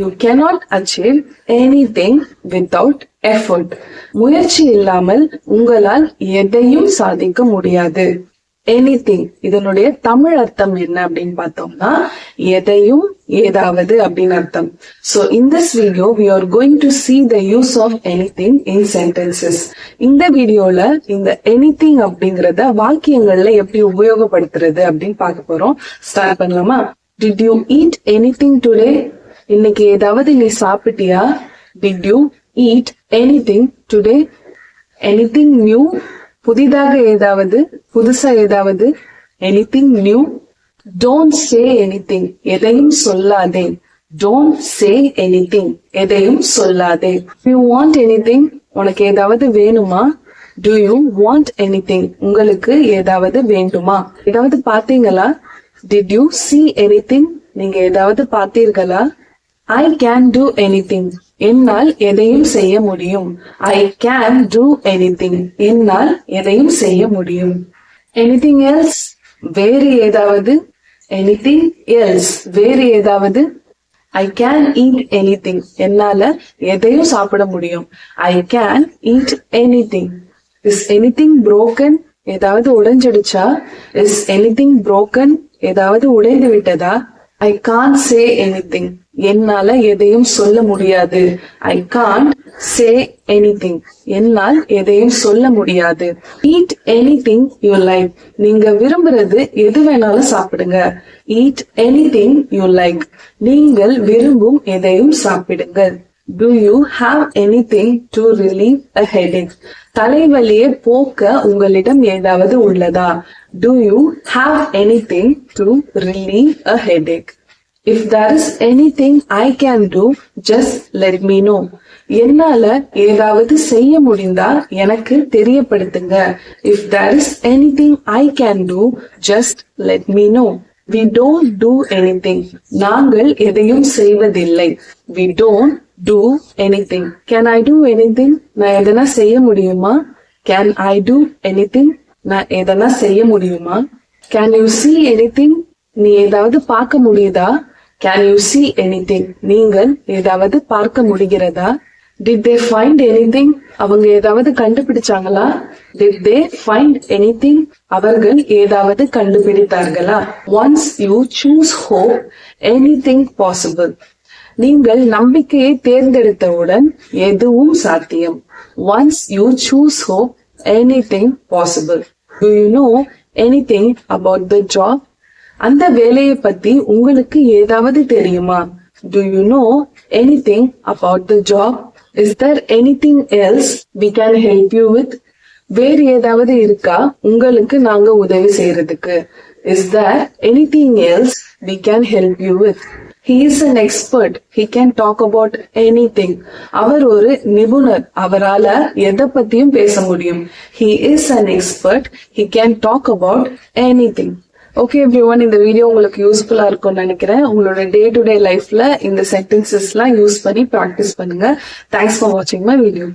You cannot achieve anything without effort முயற்சி இல்லாமல் உங்களால் எதையும் சாதிக்க முடியாது. எனிதிங் இதனுடைய தமிழ் அர்த்தம் என்ன அப்படின்னு பார்த்தோம்னா எதையும் ஏதாவது அப்படின்னு அர்த்தம். So in video we are going to see the use of anything in sentences இந்த வீடியோல இந்த anything அப்படிங்கறத வாக்கியங்கள்ல எப்படி உபயோகப்படுத்துறது அப்படின்னு பார்க்க போறோம். ஸ்டார்ட் பண்ணலாமா? Did you eat anything today இன்னைக்கு ஏதாவது நீ சாப்பிட்டியா? Did you eat anything today? Anything new புதிதாக ஏதாவது? புதுசா ஏதாவது? Anything new don't say anything எதையும் சொல்லாதே. டோன்ட் சே எனிதிங் எதையும் சொல்லாதே. யூ வாண்ட் எனிதிங் உனக்கு ஏதாவது வேணுமா? டு யூ வாண்ட் எனிதிங் உங்களுக்கு ஏதாவது வேண்டுமா? ஏதாவது பாத்தீங்களா டிட் யூ see எனிதிங் நீங்க ஏதாவது பார்த்தீர்களா? ஐ கேன் டூ எனிதிங் என்னால் எதையும் செய்ய முடியும். ஐ கேன் டூ எனிதிங் என்னால் எதையும் செய்ய முடியும். எனிதிங் எல்ஸ் வேறு ஏதாவது? எனிதிங் எல்ஸ் வேறு ஏதாவது? ஐ கேன் ஈட் எனிதிங் என்னால எதையும் சாப்பிட முடியும். I can eat anything is anything broken ஏதாவது உடைஞ்சிடுச்சா? இஸ் எனிதிங் புரோக்கன் ஏதாவது உடைந்து விட்டதா? ஐ கான் சே எனிதிங் என்னால எதையும் சொல்ல முடியாது. ஐ கான் சே எனிதிங் என்னால் எதையும் சொல்ல முடியாது. ஈட் எனிதிங் யூர் லைக் நீங்க விரும்புறது எது வேணாலும் சாப்பிடுங்க. ஈட் எனிதிங் யூ லைக் நீங்கள் விரும்பும் எதையும் சாப்பிடுங்கள் do you have anything to relieve a headache தலைவலியை போக்க உங்களிடம் ஏதாவது உள்ளதா? Do you have anything to relieve a headache if there is anything I can do just let me know என்னால ஏதாவது செய்ய முடிந்தா எனக்கு தெரியப்படுத்துங்க. If there is anything I can do just let me know we don't do anything நாங்கள் எதையும் செய்வதில்லை. We don't do anything can I do anything நான் எதனா செய்ய முடியுமா? கேன் ஐ டூ எனிதிங் நான் எதனா செய்ய முடியுமா? Can you see anything நீ ஏதாவது பார்க்க முடியுதா? கேன் யூ see எனிதிங் நீங்கள் ஏதாவது பார்க்க முடிகிறதா? டிட் தே ஃபைண்ட் எனிதிங் அவங்க ஏதாவது கண்டுபிடிச்சாங்களா? டிட் தே ஃபைண்ட் எனிதிங் அவர்கள் ஏதாவது கண்டுபிடித்தார்களா? Once you choose hope anything possible நீங்கள் நம்பிக்கையை தேர்ந்தெடுத்தவுடன் எதுவும் சாத்தியம். Once you choose hope anything possible do you know anything about the job அந்த வேலையை பத்தி உங்களுக்கு ஏதாவது தெரியுமா? Do you know anything about the job is there anything else we can help you with வேறு ஏதாவது இருக்கா? உங்களுக்கு நாங்க உதவி செய்யறதுக்கு is there anything else we can help you with he is an expert he can talk about anything அவர் ஒரு நிபுணர். அவரால எதை பத்தியும் பேச முடியும். He is an expert he can talk about anything okay everyone இந்த வீடியோ உங்களுக்கு யூஸ்ஃபுல்லா இருக்கும்னு நினைக்கிறேன். உங்களோட டே டு டே லைஃப்ல இந்த சென்டென்சஸ்லாம் யூஸ் பண்ணி ப்ராக்டிஸ் பண்ணுங்க. தேங்க்ஸ் ஃபார் வாட்சிங் மை வீடியோ